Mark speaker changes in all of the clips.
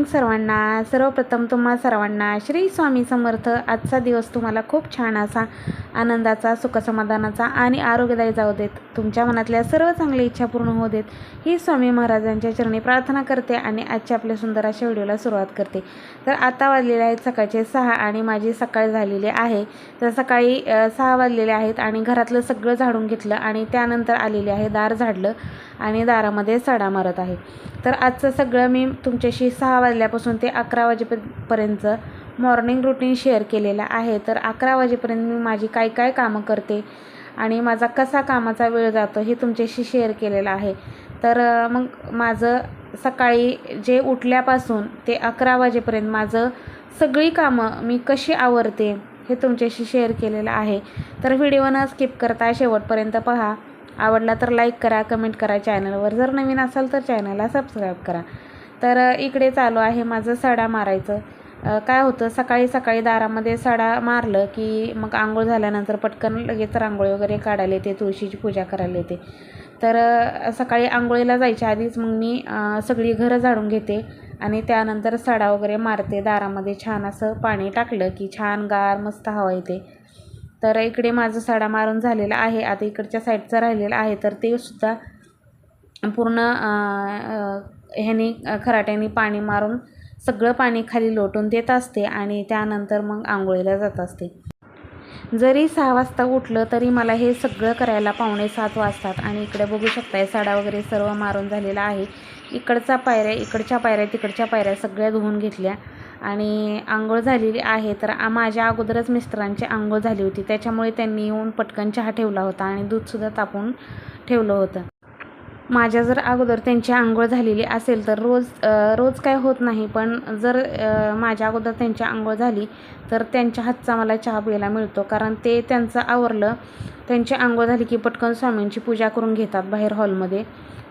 Speaker 1: Morning सर्वांना. सर्वप्रथम तुम्हा सर्वांना श्री स्वामी समर्थ. आजचा दिवस तुम्हाला खूप छान असा आनंदाचा सुखसमाधानाचा आणि आरोग्यदायी जाऊ देत. तुमच्या मनातल्या सर्व चांगल्या इच्छा पूर्ण होऊ देत. ही स्वामी महाराजांच्या चरणी प्रार्थना करते आणि आजच्या आपल्या सुंदर अशा व्हिडिओला सुरुवात करते. तर आता वाजलेले आहेत सकाळचे सहा आणि माझी सकाळ झालेली आहे. तर सकाळी सहा वाजलेले आहेत आणि घरातलं सगळं झाडून घेतलं आणि त्यानंतर आलेले आहे दार झाडलं. आणि दारामध्ये सडा मारत आहे. तर आजचं सगळं मी तुमच्याशी सहा वाजल्यापासून ते अकरा वाजेपर्यंत मॉर्निंग रुटीन शेअर केलेलं आहे. तर अकरा वाजेपर्यंत मी माझी काय काय कामं करते आणि माझा कसा कामाचा वेळ जातो हे तुमच्याशी शेअर केलेलं आहे. तर मग माझं सकाळी जे उठल्यापासून ते अकरा वाजेपर्यंत माझं सगळी कामं मी कशी आवरते हे तुमच्याशी शेअर केलेलं आहे. तर व्हिडिओ न स्किप करता शेवटपर्यंत पहा. आवडला तर लाईक करा कमेंट करा चॅनलवर जर नवीन असाल तर चॅनलला सबस्क्राईब करा. तर इकडे चालू आहे माझं सडा मारायचं. काय होतं सकाळी सकाळी दारामध्ये सडा मारलं की मग आंघोळ झाल्यानंतर पटकन लगेच रांगोळी वगैरे काढायला येते तुळशीची पूजा करायला येते. तर सकाळी आंघोळीला जायच्या आधीच मग मी सगळी घरं झाडून घेते आणि त्यानंतर सडा वगैरे मारते. दारामध्ये छान असं पाणी टाकलं की छान गार मस्त हवा येते. तर इकडे माझं साडा मारून झालेला आहे. आता इकडच्या साईडचं राहिलेला आहे. तर ते सुद्धा पूर्ण ह्याने खराट्याने पाणी मारून सगळं पाणी खाली लोटून देत असते आणि त्यानंतर मग आंघोळीला जात असते. जरी सहा वाजता उठलं तरी मला हे सगळं करायला पावणे सात वाजतात आणि इकडे बघू शकताय साडा वगैरे सर्व मारून झालेला आहे. इकडचा पायऱ्या इकडच्या पायऱ्या तिकडच्या पायऱ्या सगळ्या धुवून घेतल्या. आणि आंघोळ झालेली आहे. तर माझ्या अगोदरच मिस्टरांची आंघोळ झाली होती. त्याच्यामुळे त्यांनी येऊन पटकन चहा ठेवला होता आणि दूधसुद्धा तापून ठेवलं होतं. माझ्या जर अगोदर त्यांची आंघोळ झालेली असेल तर रोज रोज काय होत नाही. पण जर माझ्या अगोदर त्यांची आंघोळ झाली तर त्यांच्या हातचा मला चहा प्यायला मिळतो. कारण ते त्यांचं आवरलं. त्यांची आंघोळ झाली की पटकन स्वामींची पूजा करून घेतात बाहेर हॉलमध्ये.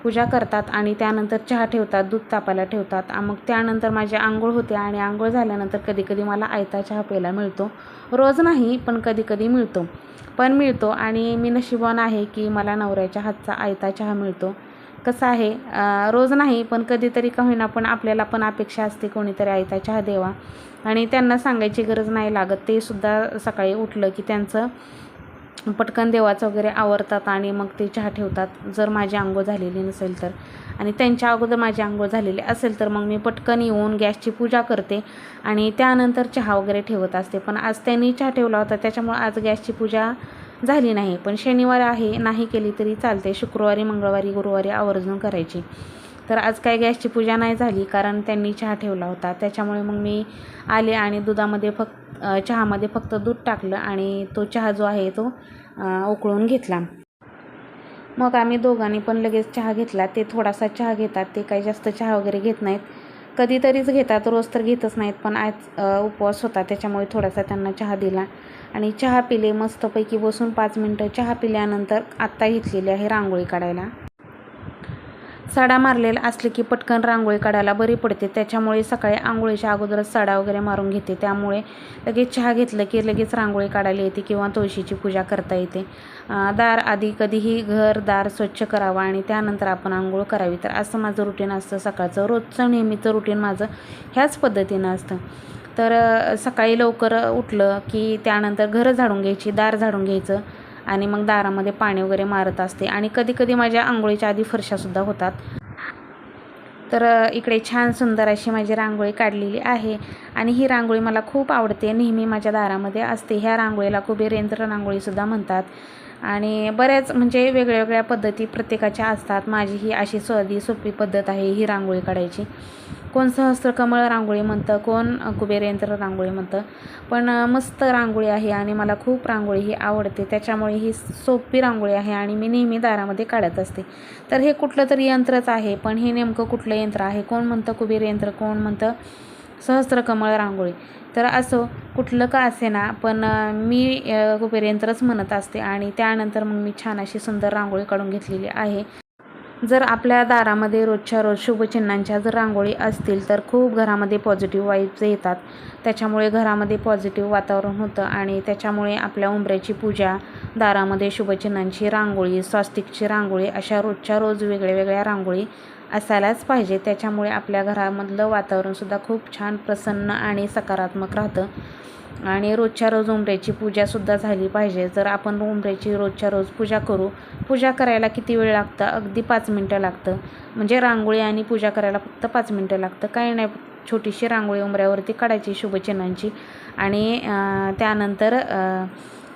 Speaker 1: पूजा करतात आणि त्यानंतर चहा ठेवतात दूध तापायला ठेवतात. मग त्यानंतर माझी आंघोळ होते आणि आंघोळ झाल्यानंतर कधी कधी मला आयता चहा प्यायला मिळतो. रोज नाही पण कधी कधी मिळतो. पण मिळतो आणि मी नशिबान आहे की मला नवऱ्याच्या हातचा आयता चहा मिळतो. कसं आहे रोज नाही पण कधीतरी का होईना पण आपल्याला पण अपेक्षा असते कोणीतरी आयता चहा देवा आणि त्यांना सांगायची गरज नाही लागत. ते सुद्धा सकाळी उठलं की त्यांचं पटकन देवाचं वगैरे आवरतात आणि मग ते चहा ठेवतात. जर माझी आंघोळ झालेली नसेल तर. आणि त्यांच्या अगोदर माझी आंघोळ झालेली असेल तर मग मी पटकन येऊन गॅसची पूजा करते आणि त्यानंतर चहा वगैरे ठेवत असते. पण आज त्यांनी चहा ठेवला होता त्याच्यामुळं आज गॅसची पूजा झाली नाही. पण शनिवार आहे नाही केली तरी चालते. शुक्रवारी मंगळवारी गुरुवारी आवर्जून करायची. तर आज काय गॅसची पूजा नाही झाली कारण त्यांनी चहा ठेवला होता. त्याच्यामुळे मग मी आले आणि दुधामध्ये फक्त चहामध्ये फक्त दूध टाकलं आणि तो चहा जो आहे तो उकळून घेतला. मग आम्ही दोघांनी पण लगेच चहा घेतला. ते थोडासा चहा घेतात ते काही जास्त चहा वगैरे घेत नाहीत. कधीतरीच घेतात रोज तर घेतच नाहीत पण आज उपवास होता त्याच्यामुळे थोडासा त्यांना चहा दिला. आणि चहा पिले मस्तपैकी बसून पाच मिनटं चहा पिल्यानंतर आत्ता घेतलेली आहे रांगोळी काढायला. सडा मारलेला असले की पटकन रांगोळी काढायला बरी पडते. त्याच्यामुळे सकाळी आंघोळीच्या अगोदरच सडा वगैरे मारून घेते. त्यामुळे लगेच चहा घेतलं की लगेच रांगोळी काढायला येते किंवा तुळशीची पूजा करता येते. दार आधी कधीही घर दार स्वच्छ करावं आणि त्यानंतर आपण आंघोळ करावी. तर असं माझं रुटीन असतं. सकाळचं रोजचं नेहमीचं रुटीन माझं ह्याच पद्धतीनं असतं. तर सकाळी लवकर उठलं की त्यानंतर घरं झाडून घ्यायची दार झाडून घ्यायचं. आणि मग दारामध्ये पाणी वगैरे मारत असते. आणि कधी कधी माझ्या आंघोळीच्या आधी फरशासुद्धा होतात. तर इकडे छान सुंदर अशी माझी रांगोळी काढलेली आहे. आणि ही रांगोळी मला खूप आवडते. नेहमी माझ्या दारामध्ये असते. ह्या रांगोळीला खूप यंत्र रांगोळीसुद्धा म्हणतात. आणि बऱ्याच म्हणजे वेगळ्या वेगळ्या पद्धती प्रत्येकाच्या असतात. माझी ही अशी सहदी सोपी पद्धत आहे ही रांगोळी काढायची. कोण सहस्त्रकमळ रांगोळी म्हणतं कोण कुबेर यंत्र रांगोळी म्हणतं. पण मस्त रांगोळी आहे आणि मला खूप रांगोळी ही आवडते. त्याच्यामुळे ही सोपी रांगोळी आहे आणि मी नेहमी दारामध्ये काढत असते. तर हे कुठलं तरी यंत्रच आहे पण हे नेमकं कुठलं यंत्र आहे? कोण म्हणतं कुबेर यंत्र कोण म्हणतं सहस्त्रकमळ रांगोळी? तर असो कुठलं का असे ना पण मी कुबेरयंत्रच कुबेर यंत्रच म्हणत असते आणि त्यानंतर मग मी छान अशी सुंदर रांगोळी काढून घेतलेली आहे. जर आपल्या दारामध्ये रोजच्या रोज शुभचिन्हांच्या जर रांगोळी असतील तर खूप घरामध्ये पॉझिटिव्ह वाईब्स येतात. त्याच्यामुळे घरामध्ये पॉझिटिव्ह वातावरण होतं आणि त्याच्यामुळे आपल्या उंबऱ्याची पूजा दारामध्ये शुभचिन्हांची रांगोळी स्वास्तिकची रांगोळी अशा रोजच्या रोज वेगळ्या वेगळ्या रांगोळी असायलाच पाहिजे. त्याच्यामुळे आपल्या घरामधलं वातावरणसुद्धा खूप छान प्रसन्न आणि सकारात्मक राहतं. आणि रोजच्या रोज उंबऱ्याची पूजासुद्धा झाली पाहिजे. जर आपण उंबऱ्याची रोजच्या रोज पूजा करू पूजा करायला किती वेळ लागतं? अगदी पाच मिनटं लागतं. म्हणजे रांगोळी आणि पूजा करायला फक्त पाच मिनटं लागतं. काही नाही छोटीशी रांगोळी उंबऱ्यावरती काढायची शुभचिन्हांची. आणि त्यानंतर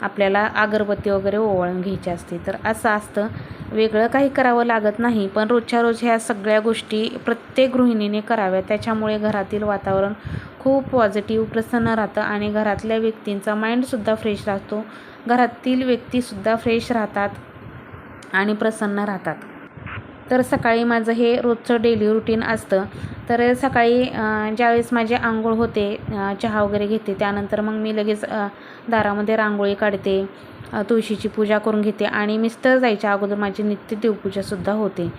Speaker 1: आपल्याला अगरबत्ती वगैरे ओवाळून घ्यायची असते. तर असं असतं. वेगळं काही करावं लागत नाही. पण रोजच्या रोज ह्या सगळ्या गोष्टी प्रत्येक गृहिणीने कराव्या त्याच्यामुळे घरातील वातावरण खूप पॉझिटिव्ह प्रसन्न राहतं आणि घरातल्या व्यक्तींचा माइंडसुद्धा फ्रेश राहतो. घरातील व्यक्तीसुद्धा फ्रेश राहतात आणि प्रसन्न राहतात. तर सकाळी माझं हे रोजचं डेली रुटीन असतं. तर सकाळी ज्यावेळेस माझे आंघोळ होते चहा वगैरे घेते त्यानंतर मग मी लगेच दारामध्ये रांगोळी काढते तुळशीची पूजा करून घेते आणि मिस्टर जायच्या अगोदर माझी नित्य देवपूजासुद्धा होते.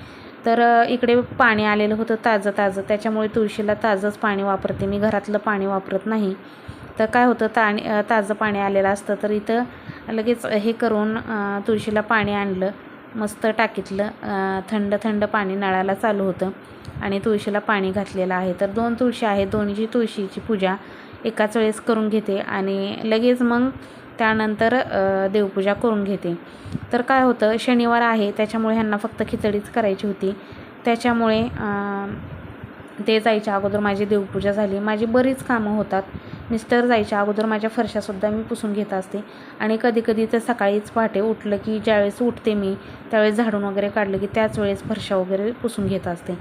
Speaker 1: तर इकडे पाणी आलेलं होतं ताजं ताजं. त्याच्यामुळे तुळशीला ताजंच पाणी वापरते. मी घरातलं पाणी वापरत नाही. तर काय होतं ताणी ताजं पाणी आलेलं असतं. तर इथं लगेच हे करून तुळशीला पाणी आणलं. मस्त टाकीतलं. थंड थंड पाणी नळाला चालू होतं आणि तुळशीला पाणी घातलेलं आहे. तर दोन तुळशी आहे दोन्हीची तुळशीची पूजा एकाच वेळेस करून घेते आणि लगेच मग त्यानंतर देवपूजा करून घेते. तर काय होतं शनिवार आहे त्याच्यामुळे ह्यांना फक्त खिचडीच करायची होती. त्याच्यामुळे ते जायच्या अगोदर माझी देवपूजा झाली. माझी बरीच कामं होतात. मिस्टर जायच्या अगोदर माझ्या फरशासुद्धा मी पुसून घेत असते. आणि कधी कधी तर सकाळीच पहाटे उठलं की ज्यावेळेस उठते मी त्यावेळेस झाडून वगैरे काढलं की त्याच वेळेस फरशा वगैरे पुसून घेत असते.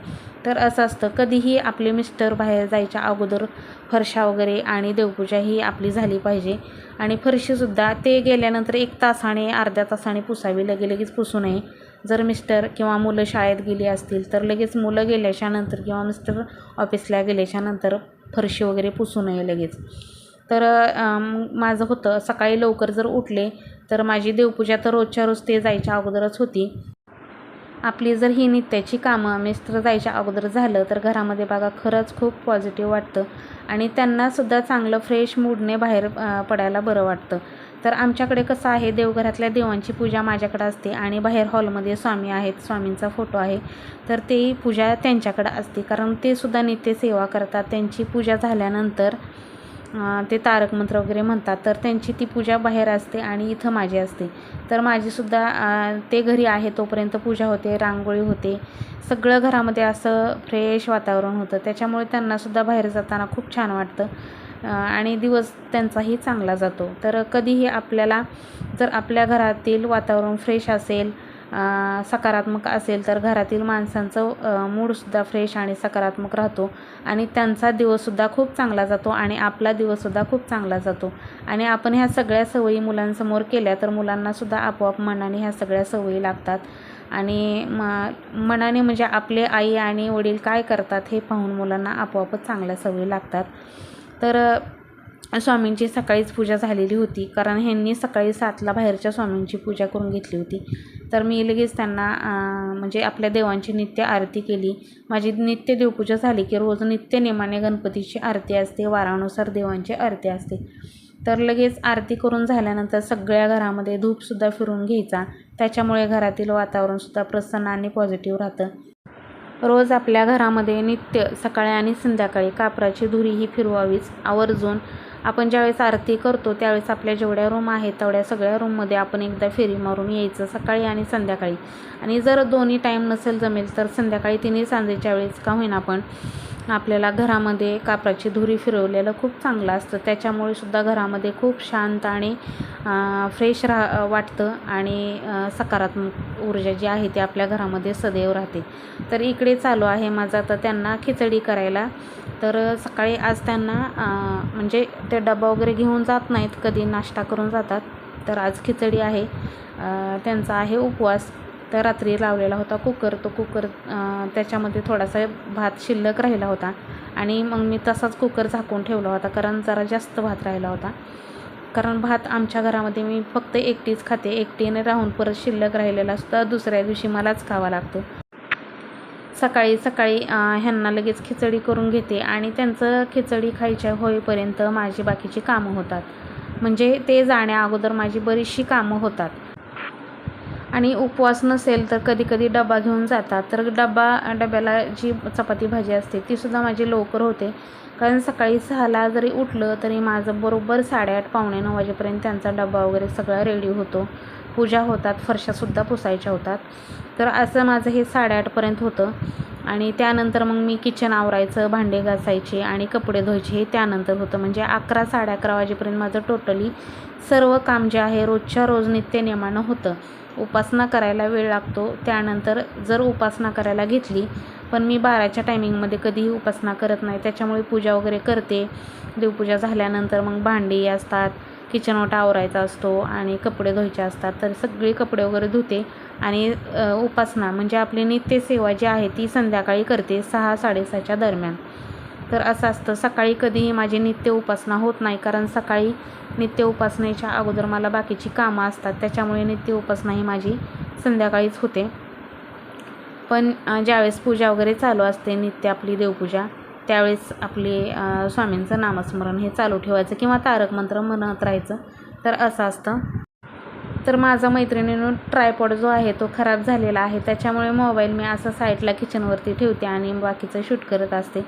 Speaker 1: तर असं असतं कधीही आपले मिस्टर बाहेर जायच्या अगोदर फरशा वगैरे आणि देवपूजा ही आपली झाली पाहिजे. आणि फरशीसुद्धा ते गेल्यानंतर एक तासाने अर्ध्या तासाने पुसावी. लगे लगेच पुसू नये. जर मिस्टर किंवा मुलं शाळेत गेली असतील तर लगेच मुलं गेल्याच्यानंतर किंवा मिस्टर ऑफिसला गेल्याच्यानंतर फरशी वगैरे पुसू नये लगेच. तर माझं होतं सकाळी लवकर जर उठले तर माझी देवपूजा तर रोजच्या रोज ते जायच्या अगोदरच होती. आपली जर ही नित्याची कामं मिस्टर जायच्या अगोदर झालं तर घरामध्ये बघा खरंच खूप पॉझिटिव्ह वाटतं. आणि त्यांनासुद्धा चांगलं फ्रेश मूडने बाहेर पडायला बरं वाटतं. तर आमच्याकडे कसं आहे देवघरातल्या देवांची पूजा माझ्याकडे असते आणि बाहेर हॉलमध्ये स्वामी आहेत स्वामींचा फोटो आहे. तर ते पूजा त्यांच्याकडं असते. कारण ते सुद्धा नित्य सेवा करतात. त्यांची पूजा झाल्यानंतर ते तारक मंत्र वगैरे म्हणतात. तर त्यांची ती पूजा बाहेर असते आणि इथं माझी असते. तर माझीसुद्धा ते घरी आहे तोपर्यंत पूजा होते रांगोळी होते. सगळं घरामध्ये असं फ्रेश वातावरण होतं. त्याच्यामुळे त्यांनासुद्धा बाहेर जाताना खूप छान वाटतं. आणि दिवस त्यांचाही चांगला जातो. तर कधीही आपल्याला जर आपल्या घरातील वातावरण फ्रेश असेल सकारात्मक असेल तर घरातील माणसांचं मूडसुद्धा फ्रेश आणि सकारात्मक राहतो. आणि त्यांचा दिवससुद्धा खूप चांगला जातो आणि आपला दिवससुद्धा खूप चांगला जातो. आणि आपण ह्या सगळ्या सवयी मुलांसमोर केल्या तर मुलांनासुद्धा आपोआप मनाने ह्या सगळ्या सवयी लागतात. आणि म मनाने म्हणजे आपले आई आणि वडील काय करतात हे पाहून मुलांना आपोआपच चांगल्या सवयी लागतात. तर स्वामींची सकाळीच पूजा झालेली होती. कारण ह्यांनी सकाळी सातला बाहेरच्या स्वामींची पूजा करून घेतली होती. तर मी लगेच त्यांना म्हणजे आपल्या देवांची नित्य आरती केली. माझी नित्य देवपूजा झाली की रोज नित्य नेमाने गणपतीची आरती असते. वारानुसार देवांची आरती असते. तर लगेच आरती करून झाल्यानंतर सगळ्या घरामध्ये धूपसुद्धा फिरून घ्यायचा. त्याच्यामुळे घरातील वातावरणसुद्धा प्रसन्न आणि पॉझिटिव्ह राहतं. रोज आपल्या घरामध्ये नित्य सकाळी आणि संध्याकाळी कापराची धुरी ही फिरवावीच. आवर्जून आपण ज्यावेळेस आरती करतो त्यावेळेस आपल्या जेवढ्या रूम आहेत तेवढ्या सगळ्या रूममध्ये आपण एकदा फेरी मारून यायचं सकाळी आणि संध्याकाळी. आणि जर दोन्ही टाईम नसेल जमेल तर संध्याकाळी तिन्ही सांजेच्या वेळेस का होईना आपण आपल्याला घरामध्ये कापराची धुरी फिरवलेलं खूप चांगलं असतं. त्याच्यामुळे सुद्धा घरामध्ये खूप शांत आणि फ्रेश राह वाटतं आणि सकारात्मक ऊर्जा जी आहे ती आपल्या घरामध्ये सदैव राहते. तर इकडे चालू आहे माझं तर त्यांना खिचडी करायला. तर सकाळी आज त्यांना म्हणजे ते डबा वगैरे घेऊन जात नाहीत कधी नाश्ता करून जातात. तर आज खिचडी आहे. त्यांचा आहे उपवास. तर रात्री लावलेला होता कुकर तो कुकर त्याच्यामध्ये थोडासा भात शिल्लक राहिला होता. आणि मग मी तसाच कुकर झाकून ठेवला होता कारण जरा जास्त भात राहिला होता. कारण भात आमच्या घरामध्ये मी फक्त एकटीच खाते. एकटीने राहून परत शिल्लक राहिलेला असता दुसऱ्या दिवशी मलाच खावा लागतो. सकाळी सकाळी ह्यांना लगेच खिचडी करून घेते आणि त्यांचं खिचडी खायच्या होईपर्यंत माझी बाकीची कामं होतात. म्हणजे ते जाण्या अगोदर माझी बरीचशी कामं होतात. आणि उपवास नसेल तर कधी कधी डबा घेऊन जातात. तर डबा डब्याला जी चपाती भाजी असते तीसुद्धा माझी लवकर होते. कारण सकाळी सहाला जरी उठलं तरी माझं बरोबर साडेआठ पावणे नऊ वाजेपर्यंत त्यांचा डबा वगैरे सगळा रेडी होतो. पूजा होतात फरशासुद्धा पुसायच्या होतात. तर असं माझं हे साडेआठपर्यंत होतं. आणि त्यानंतर मग मी किचन आवरायचं भांडे घासायचे आणि कपडे धुवायचे हे त्यानंतर होतं. म्हणजे अकरा साडे अकरा वाजेपर्यंत माझं टोटली सर्व काम जे आहे रोजच्या रोज नित्य नियमानं होतं. उपासना करायला वेळ लागतो. त्यानंतर जर उपासना करायला घेतली पण मी बाराच्या टायमिंगमध्ये कधीही उपासना करत नाही. त्याच्यामुळे पूजा वगैरे करते. देवपूजा झाल्यानंतर मग भांडी असतात. किचन ओटा आवरायचा असतो आणि कपडे धुवायचे असतात तर सगळे कपडे वगैरे धुते. आणि उपासना म्हणजे आपली नित्यसेवा जी आहे ती संध्याकाळी करते सहा साडेसहाच्या दरम्यान. तर असं असतं सकाळी कधीही माझी नित्य उपासना होत नाही कारण सकाळी नित्य उपासनेच्या अगोदर मला बाकीची कामं असतात त्याच्यामुळे नित्य उपासना ही माझी संध्याकाळीच होते. पण ज्यावेळेस पूजा वगैरे चालू असते नित्य आपली देवपूजा त्यावेळेस आपले स्वामींचं नामस्मरण हे चालू ठेवायचं किंवा तारक मंत्र म्हणत राहायचं. तर असं असतं. तर माझा मैत्रिणीनं ट्रायपॉड जो आहे तो खराब झालेला आहे. त्याच्यामुळे मोबाईल मी असं साईडला किचनवरती ठेवते आणि बाकीचं शूट करत असते.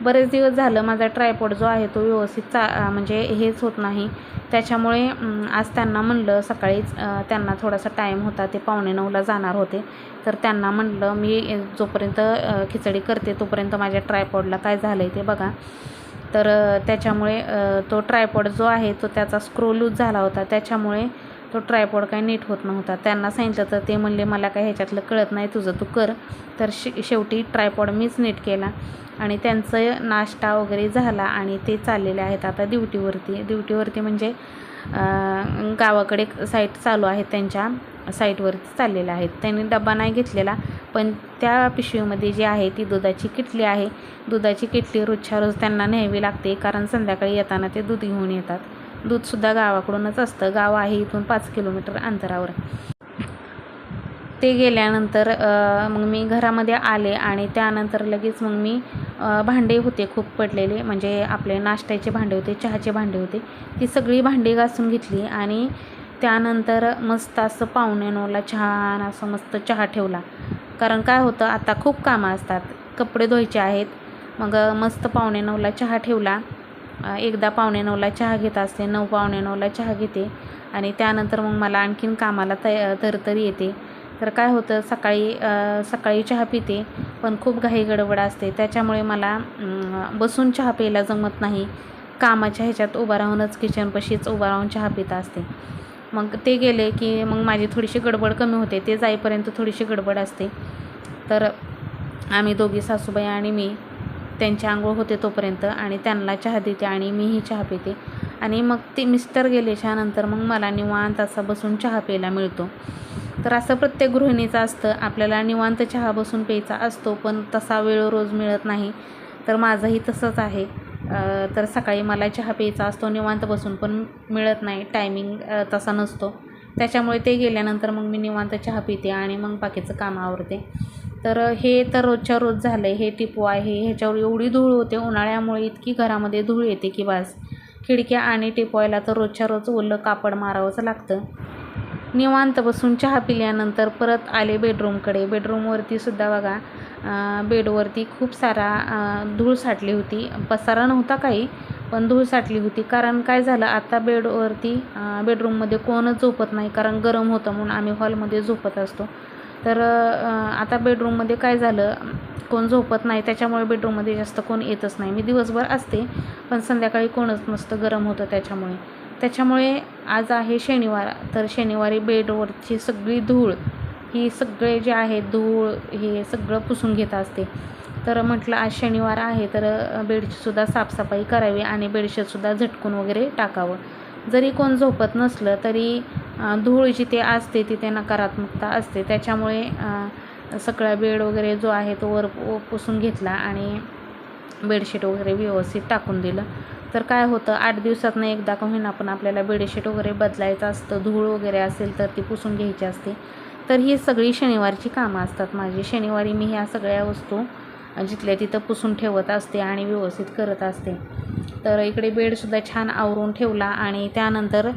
Speaker 1: बरेच दिवस झालं माझा ट्रायपॉड जो आहे तो व्यवस्थित चा म्हणजे हेच होत नाही. त्याच्यामुळे आज त्यांना म्हणलं सकाळीच त्यांना थोडासा टाईम होता ते पावणे नऊला जाणार होते. तर त्यांना म्हणलं मी जोपर्यंत खिचडी करते तोपर्यंत माझ्या ट्रायपॉडला काय झालं आहे ते बघा. तर त्याच्यामुळे तो ट्रायपॉड जो आहे तो त्याचा स्क्रो लूज झाला होता. त्याच्यामुळे तो ट्रायपॉड काही नीट होत नव्हता. त्यांना सांगितलं तर ते म्हणले मला काही ह्याच्यातलं कळत नाही तुझं तू कर. तर शे शेवटी ट्रायपॉड मीच नीट केला आणि त्यांचं नाश्ता वगैरे झाला आणि ते चाललेले आहेत आता ड्युटीवरती. ड्युटीवरती म्हणजे गावाकडे साईट चालू आहे त्यांच्या साईटवरती चाललेल्या आहेत. त्यांनी डबा नाही घेतलेला पण त्या पिशवीमध्ये जी आहे ती दुधाची किटली आहे. दुधाची किटली रोजच्या रोज त्यांना न्यावी लागते कारण संध्याकाळी येताना ते दूध घेऊन येतात. दूधसुद्धा गावाकडूनच असतं. गाव आहे इथून पाच किलोमीटर अंतरावर. ते गेल्यानंतर मग मी घरामध्ये आले आणि त्यानंतर लगेच मग मी भांडे होते खूप पडलेले. म्हणजे आपले नाश्त्याचे भांडे होते चहाचे भांडे होते. ती सगळी भांडी घासून घेतली आणि त्यानंतर मस्त असं पाहुणे नऊला छान असं मस्त चहा ठेवला. कारण काय होतं आता खूप कामं असतात. कपडे धुवायचे आहेत. मग मस्त पाहुणे नऊला चहा ठेवला. एकदा पावणे नऊला चहा घेत असते नऊ पावणे नऊला चहा घेते आणि त्यानंतर मग मला आणखीन कामाला तर तरतरी येते. तर काय होतं सकाळी सकाळी चहा पिते पण खूप घाई गडबड असते. त्याच्यामुळे मला बसून चहा प्यायला जमत नाही. कामाच्या ह्याच्यात उभा राहूनच किचनपाशीच उभा राहून चहा पित असते. मग ते गेले की मग माझी थोडीशी गडबड कमी होते. ते जाईपर्यंत थोडीशी गडबड असते. तर आम्ही दोघी सासूबाई आणि मी त्यांची आंघोळ होते तोपर्यंत आणि त्यांना चहा देते आणि मीही चहा पिते. आणि मग ते मिस्टर गेल्याच्यानंतर मग मला निवांत असा बसून चहा प्यायला मिळतो. तर असं प्रत्येक गृहिणीचं असतं आपल्याला निवांत चहा बसून प्यायचा असतो पण तसा वेळ रोज मिळत नाही. तर माझंही तसंच आहे. तर सकाळी मला चहा प्यायचा असतो निवांत बसून पण मिळत नाही टायमिंग तसा नसतो. त्याच्यामुळे ते गेल्यानंतर मग मी निवांत चहा पिते आणि मग बाकीचं काम आवरते. तर हे तर रोजच्या रोज झालं आहे हे टिपू आहे. ह्याच्यावर एवढी धूळ होते उन्हाळ्यामुळे इतकी घरामध्ये धूळ येते की बास. खिडक्या आणि टिपवायला तर रोजच्या रोज ओलं कापड मारावंच लागतं. निवांत बसून चहा पिल्यानंतर परत आले बेडरूमकडे. बेडरूमवरती सुद्धा बघा बेडवरती खूप सारा धूळ साठली होती. पसारा नव्हता काही पण धूळ साठली होती. कारण काय झालं आता बेडवरती बेडरूममध्ये कोणच झोपत नाही. कारण गरम होतं म्हणून आम्ही हॉलमध्ये झोपत असतो. तर आता बेडरूममध्ये काय झालं कोण झोपत नाही त्याच्यामुळे बेडरूममध्ये जास्त कोण येतच नाही. मी दिवसभर असते पण संध्याकाळी कोणच नसतं गरम होतं त्याच्यामुळे. त्याच्यामुळे आज आहे शनिवार तर शनिवारी बेडवरची सगळी धूळ ही सगळे जे आहे धूळ हे सगळं पुसून घेत असते. तर म्हटलं आज शनिवार आहे तर बेडचीसुद्धा साफसफाई करावी आणि बेडशीटसुद्धा झटकून वगैरे टाकावं. जरी कोण झोपत नसलं तरी धूळ जिथे असते तिथे नकारात्मकता असते. त्याच्यामुळे सगळा बेड वगैरे जो आहे तो वर पुसून घेतला आणि बेडशीट वगैरे व्यवस्थित टाकून दिलं. तर काय होतं आठ दिवसातनं एकदा का होईना पण आपल्याला बेडशीट वगैरे बदलायचं असतं धूळ वगैरे असेल तर ती पुसून घ्यायची असते. तर ही सगळी शनिवारची कामं असतात माझी. शनिवारी मी ह्या सगळ्या वस्तू जिथल्या तिथं पुसून ठेवत असते आणि व्यवस्थित करत असते. तर इकडे बेडसुद्धा छान आवरून ठेवला आणि त्यानंतर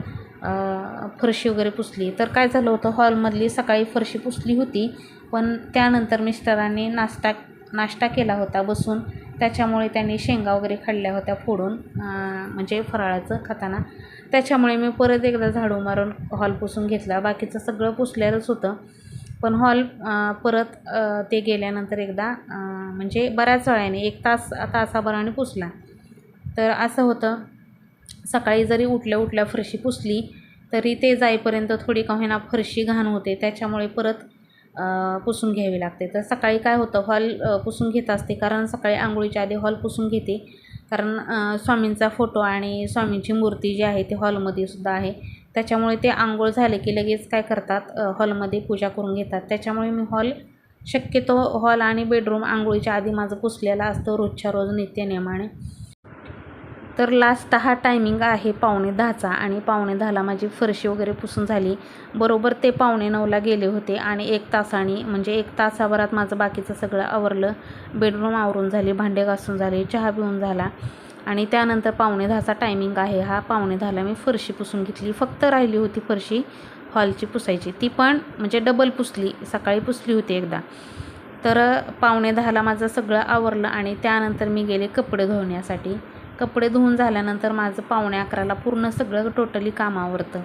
Speaker 1: फरशी वगैरे पुसली. तर काय झालं होतं हॉलमधली सकाळी फरशी पुसली होती पण त्यानंतर मिस्टरांनी नाश्ता नाश्ता केला होता बसून. त्याच्यामुळे त्यांनी शेंगा वगैरे खाल्ल्या होत्या फोडून म्हणजे फराळाचं खाताना. त्याच्यामुळे मी परत एकदा झाडू मारून हॉल पुसून घेतला. बाकीचं सगळं पुसल्यालंच होतं. पण हॉल परत ते गेल्यानंतर एकदा म्हणजे बऱ्याच वेळाने एक तास तासाभराने पुसला. तर असं होतं. सकाळी जरी उठल्या उठल्या फरशी पुसली तरी ते जाईपर्यंत थोडी का होईना फरशी घाण होते. त्याच्यामुळे परत पुसून घ्यावी लागते. तर सकाळी काय होतं हॉल पुसून घेत असते. कारण सकाळी आंघोळीच्या आधी हॉल पुसून घेते. कारण स्वामींचा फोटो आणि स्वामींची मूर्ती जी आहे ती हॉलमध्ये सुद्धा आहे. त्याच्यामुळे ते आंघोळ झाले की लगेच काय करतात हॉलमध्ये पूजा करून घेतात. त्याच्यामुळे मी हॉल शक्यतो हॉल आणि बेडरूम आंघोळीच्या आधी माझं पुसलेलं असतं रोजच्या रोज नित्यनियमाने. तर लास्ट हा टायमिंग आहे पावणे दहाचा आणि पावणे दहाला माझी फरशी वगैरे पुसून झाली. बरोबर ते पावणे नऊला गेले होते आणि एक तासाने म्हणजे एक तासाभरात माझं बाकीचं सगळं आवरलं. बेडरूम आवरून झाली भांडे घासून झाले चहा पिऊन झाला. आणि त्यानंतर पावणे दहाचा टायमिंग आहे हा. पावणे दहाला मी फरशी पुसून घेतली. फक्त राहिली होती फरशी हॉलची पुसायची. ती पण म्हणजे डबल पुसली. सकाळी पुसली होती एकदा. तर पावणे दहाला माझं सगळं आवरलं आणि त्यानंतर मी गेले कपडे धुण्यासाठी. कपडे धुवून झाल्यानंतर माझं पावणे अकराला पूर्ण सगळं टोटली काम आवरतं